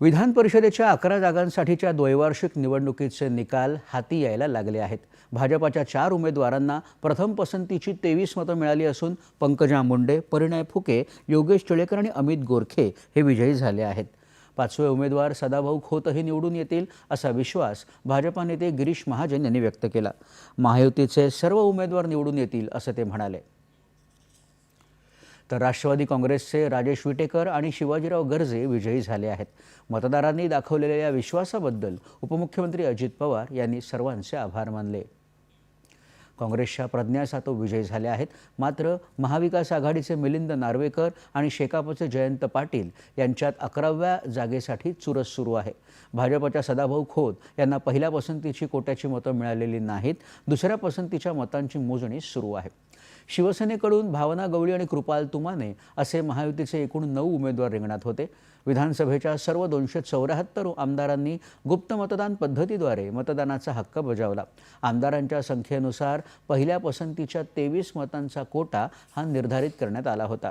विधान परिषदेच्या अकरा जागांसाठीच्या द्वैवार्षिक निवडणुकीचे निकाल हाती यायला लागले आहेत. भाजपाच्या चार उमेदवारांना प्रथम पसंतीची तेवीस मतं मिळाली असून पंकजा मुंडे परिणय फुके योगेश टिळेकर आणि अमित गोरखे हे विजयी झाले आहेत. पाचवे उमेदवार सदाभाऊ खोतही निवडून येतील असा विश्वास भाजपा नेते गिरीश महाजन यांनी व्यक्त केला. महायुतीचे सर्व उमेदवार निवडून येतील असं ते म्हणाले. तर राष्ट्रवादी काँग्रेसचे राजेश विटेकर आणि शिवाजीराव गर्जे विजयी झाले आहेत. मतदारांनी दाखवलेल्या या विश्वासाबद्दल उपमुख्यमंत्री अजित पवार यांनी सर्वांचे आभार मानले. काँग्रेसच्या प्रज्ञा सातव विजयी झाल्या आहेत. मात्र महाविकास आघाडीचे मिलिंद नार्वेकर आणि शेकापचे जयंत पाटील यांच्यात अकराव्या जागेसाठी चुरस सुरू आहे. भाजपच्या सदाभाऊ खोत यांना पहिल्या पसंतीची कोट्याची मतं मिळालेली नाहीत. दुसऱ्या पसंतीच्या मतांची मोजणी सुरू आहे. शिवसेनेकडून भावना गवळी आणि कृपाल तुमाने असे महायुतीचे एकूण नऊ उमेदवार रिंगणात होते. विधानसभेच्या सर्व दोनशे चौऱ्याहत्तर आमदारांनी गुप्त मतदान पद्धतीद्वारे मतदानाचा हक्क बजावला. आमदारांच्या संख्येनुसार पहिल्या पसंतीच्या तेवीस मतांचा कोटा हा निर्धारित करण्यात आला होता.